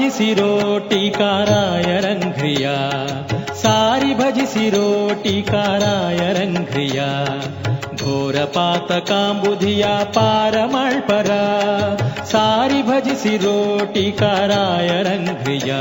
रोटिकाराय रंघ्रिया सारि भजसि सिरोटिकाराय रंघ्रिया घोरपातकाम्बुधिया पारमल्परा। सारि भजसि सिरोटिकाराय रघ्रिया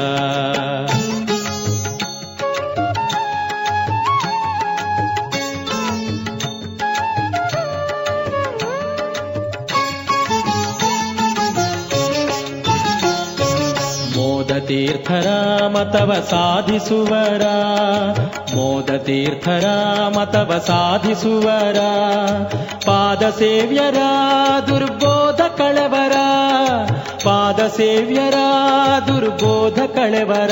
ತೀರ್ಥರ ಮತವ ಸಾಧಿಸುವರ. ಮೋದ ತೀರ್ಥರ ಮತವ ಸಾಧಿಸುವರ. ಪಾದ ಸೇವ್ಯರ ದುರ್ಬೋಧ ಕಳವರ. ಪಾದ ಸೇವ್ಯರ ದುರ್ಬೋಧ ಕಳವರ.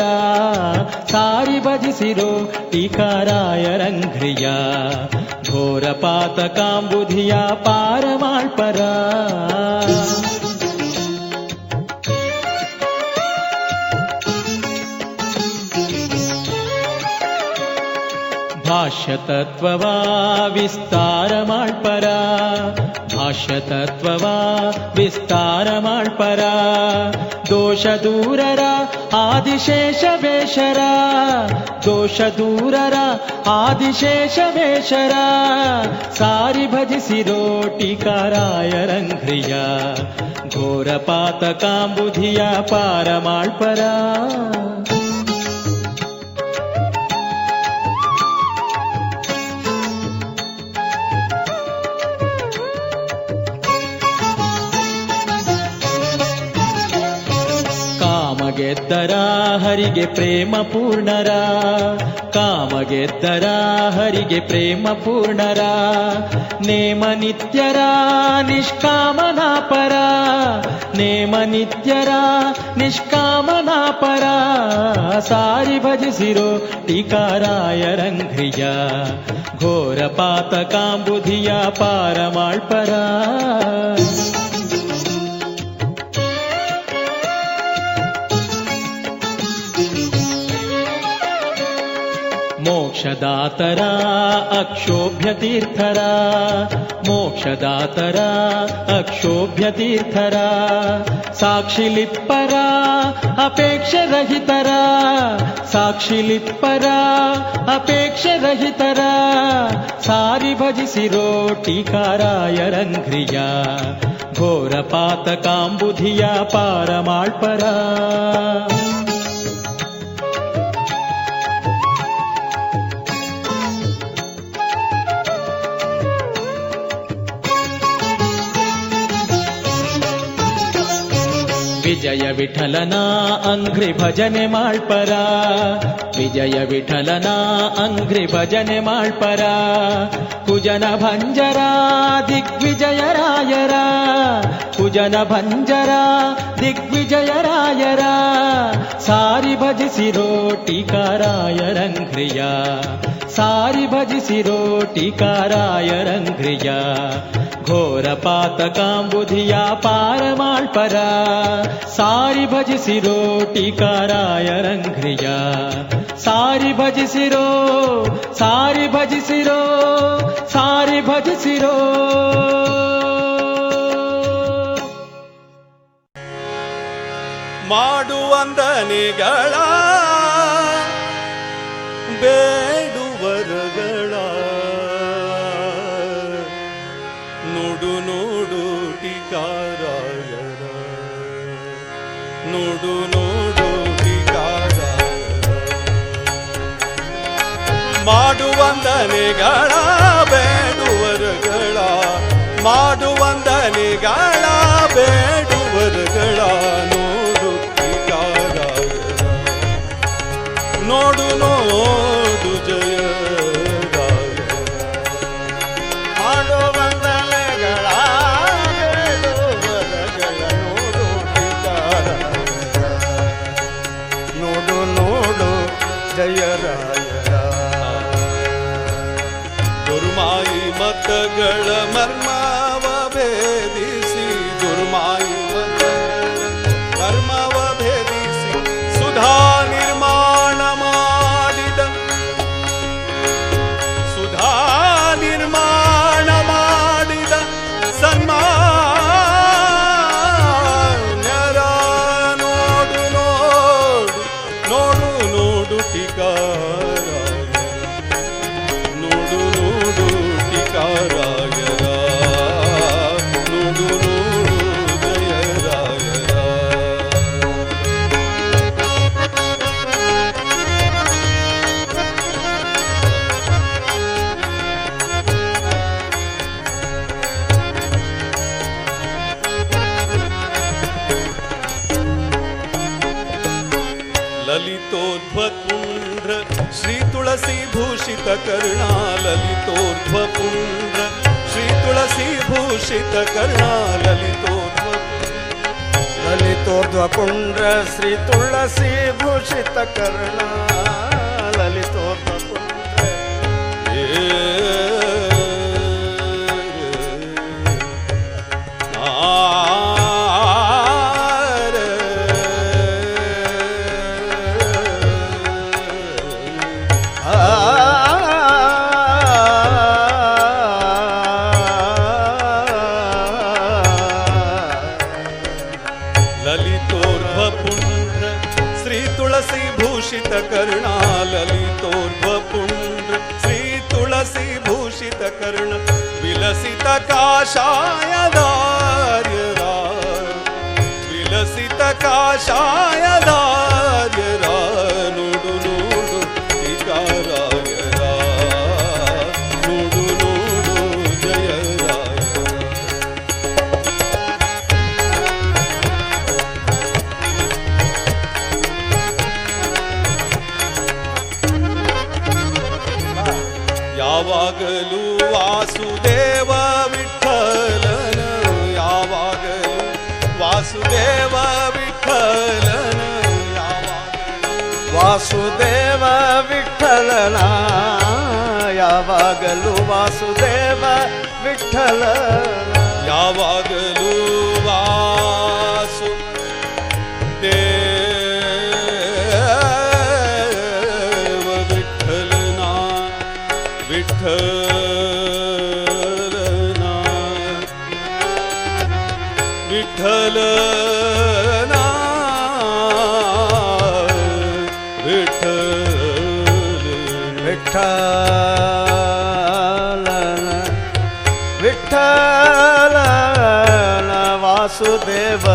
ಸಾರಿ ಭಜಿಸಿರೋ ಟೀಕಾರಾಯರಂಘ್ರಿಯ ಘೋರ ಪಾತಕಾಂಬುಧಿಯ ಪಾರಮಾಳ್ಪರ. भाष्यतत्त्ववा विस्तारमाल्परा भाष्यतत्त्ववा विस्तारमाल्परा दोषदूररा आदिशेषवेशरा दोषदूररा आदिशेषवेशरा सारि भजसि रोटिकाराय रङ्घ्रिया घोरपातकाम्बुधिया पारमाल्परा ಕಾಮಗೆದ್ದರ ಹರಿಗೆ ಪ್ರೇಮ ಪೂರ್ಣರ ಕಾಮಗೆದ್ದರ ಹರಿಗೆ ಪ್ರೇಮ ಪೂರ್ಣರ ನೇಮ ನಿತ್ಯರ ನಿಷ್ಕಾಮನಾ ಪರ ನೇಮ ನಿತ್ಯರ ನಿಷ್ಕಾಮನಾ ಪರ ಸಾರಿ ಭಜಿಸಿರೋ ಟೀಕಾರಾಯ ರಂಘ್ರಿಯ ಘೋರ ಪಾತಕಾಂಬುಧಿಯ ಪಾರಮಾಳ್ಪರ ಮೋಕ್ಷದಾತರ ಅಕ್ಷೋಭ್ಯ ತೀರ್ಥರ ಮೋಕ್ಷದಾತರ ಅಕ್ಷೋಭ್ಯ ತೀರ್ಥರ ಸಾಕ್ಷಿಲಿಪ್ಪರ ಅಪೇಕ್ಷೆ ರಹಿತರ ಸಾಕ್ಷಿಲಿಪ್ಪರ ಅಪೇಕ್ಷೆ ರಹಿತರ ಸಾರಿ ವಿಜಯ ವಿಠಲನ ಅಂಗ್ರಿ ಭಜನೆ ಮಾಳ್ಪರ ವಿಜಯ ವಿಠಲನ ಅಂಗ್ರಿ ಭಜನೆ ಮಾಳ್ಪರ ಕುಜನ ಭಂಜರ ದಿಗ್ವಿಜಯರಾಯರ ಕುಜನ ಭಂಜರ ದಿಗ್ವಿಜಯರಾಯರ ಸಾರಿ ಭಜಿಸಿರೋ ಟೀಕಾರಾಯ ರಂಘ್ರಿಯ ಸಾರಿ ಭಜಿಸಿರೋ ಟೀಕಾರಾಯ ರಂಘ್ರಿಯ ಘೋರ ಪಾತಕಾಂಬುಧಿಯ ಪಾರಮಾಳ್ಪರ ಸಾರಿ ಭಜಿಸಿರೋ ಟೀಕಾರಾಯ ರಂಘ್ರಿಯ ಸಾರಿ ಭಜಿಸಿರೋ ಸಾರಿ ಭಜಿಸಿರೋ ಸಾರಿ ಭಜಿಸಿರೋ ಮಾಡುವಂದನಿಗಳ ಬೇಡುವರಗಳ ನೋಡು ನೋಡು ಟಿಕಾರಾಯರ. ನೋಡು ನೋಡು ಟಿಕಾರಾಯರ. ಮಾಡುವಂದನಿಗಳ களமர் पुण्ड्र श्री तुलसी भूषित कर्णाललितोध्व पुण्ड्र श्री तुलसी भूषित कर्णाललितोध्व ललितोध्व पुण्ड्र श्री तुलसी भूषित कर्णा ललितोध्व काशायदार्य विलसित काशायदार्यरा नुडु नूडु इकारायरा नुडु नूडु जयराय ಯಾವಾಗಲೂ ವಾಸುದೇವ ವಾಸುದೇವ ವಿಠಲನ? ಯಾವಾಗಲೂ ವಾಸುದೇವ ವಿಠಲ ಯಾವಾಗಲೂ वासुदेव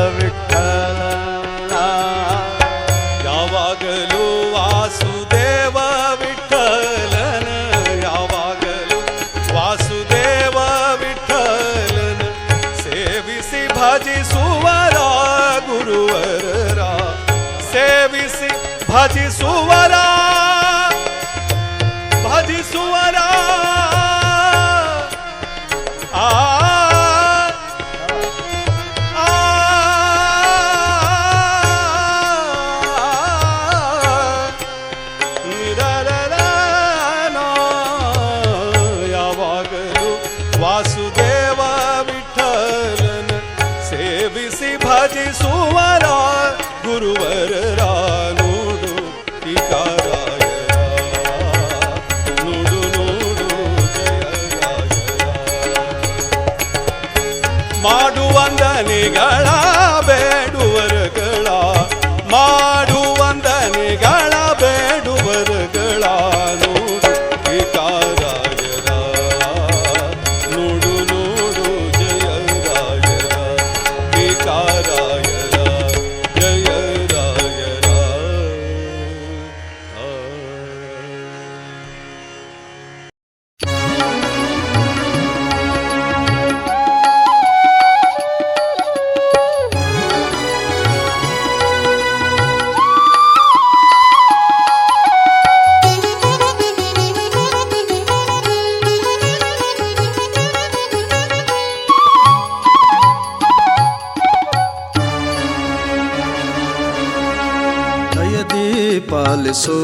सो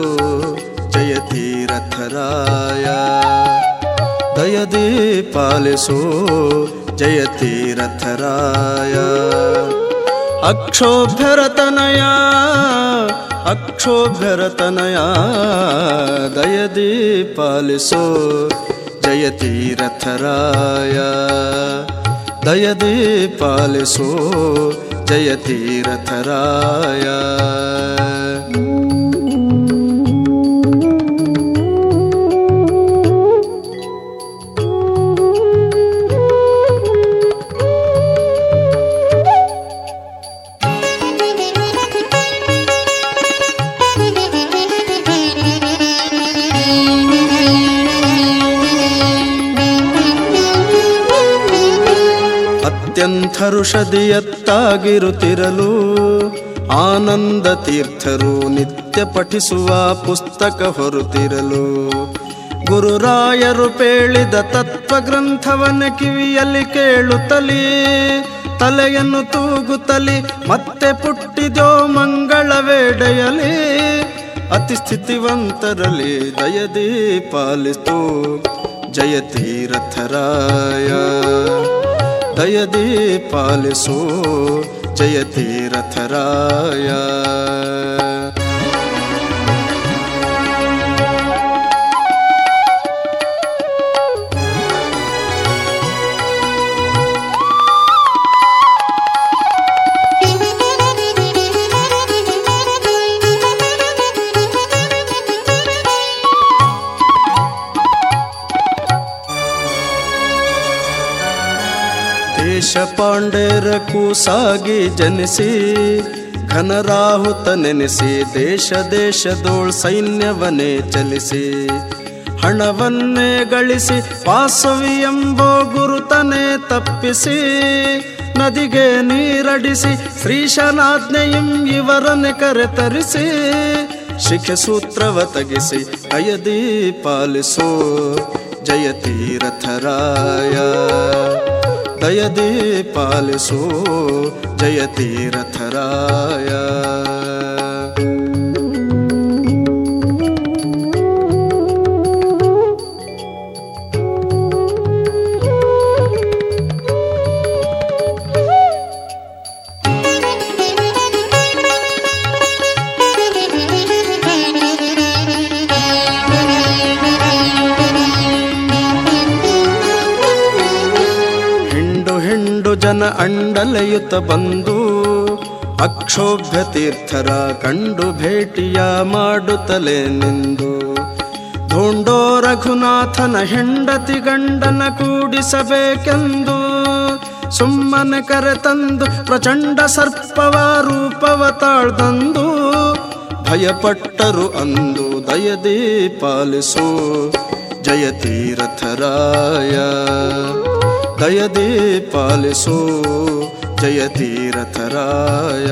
जयति रथराया दयदीपालसो जयति रथराया अक्षोभ्यरतनया। अक्षोभ्यरतनया। दयदीपालसो जयति रथराया दयदीपालसो जयति रथराया ಅತ್ಯಂತ ಋಷದಿಯತ್ತಾಗಿರುತ್ತಿರಲು ಆನಂದ ತೀರ್ಥರು ನಿತ್ಯ ಪಠಿಸುವ ಪುಸ್ತಕ ಹೊರತಿರಲು ಗುರುರಾಯರು ಪೇಳಿದ ತತ್ವ ಗ್ರಂಥವನ ಕಿವಿಯಲ್ಲಿ ಕೇಳುತ್ತಲೀ. ತಲೆಯನ್ನು ತೂಗುತ್ತಲಿ, ಮತ್ತೆ ಪುಟ್ಟಿದೋ ಮಂಗಳ ವೇಡೆಯಲಿ. ಅತಿ ಸ್ಥಿತಿವಂತರಲ್ಲಿ ದಯದಿ ಪಾಲಿಸ್ತು ಜಯ दयदे पालसो जयति रथराया ಪಾಂಡೇರ ಕೂಸಾಗಿ ಜನಿಸಿ, ಘನರಾಹುತ ನೆನೆಸಿ, ದೇಶ ದೇಶದೋಳ್ ಸೈನ್ಯವನ್ನೇ ಚಲಿಸಿ. ಹಣವನ್ನೇ ಗಳಿಸಿ, ವಾಸವಿ ಎಂಬೋ ಗುರುತನೇ ತಪ್ಪಿಸಿ, ನದಿಗೆ ನೀರಡಿಸಿ, ಶ್ರೀಶನಾಜ್ಞೆಯಂ ಇವರನ್ನು ಕರೆತರಿಸಿ ಶಿಖೆ ಸೂತ್ರವ ತಗಿಸಿ ಅಯದಿ ಪಾಲಿಸೋ ಜಯ दयदे पालसो जयति रथराय ಜನ ಅಂಡಲೆಯುತ ಬಂದು ಅಕ್ಷೋಭ್ಯ ತೀರ್ಥರ ಕಂಡು ಭೇಟಿಯ ಮಾಡುತ್ತಲೇ ನಿಂದು. ಧೋಂಡೋ ರಘುನಾಥನ ಹೆಂಡತಿ ಗಂಡನ ಕೂಡಿಸಬೇಕೆಂದು ಸುಮ್ಮನೆ ಕರೆತಂದು ಪ್ರಚಂಡ ಸರ್ಪವ ರೂಪವ ತಾಳ್ದಂದು ಭಯಪಟ್ಟರು ಅಂದು ದಯದಿ ಪಾಲಿಸು ಜಯ दयदे दयदेपालसो जयतीरथराय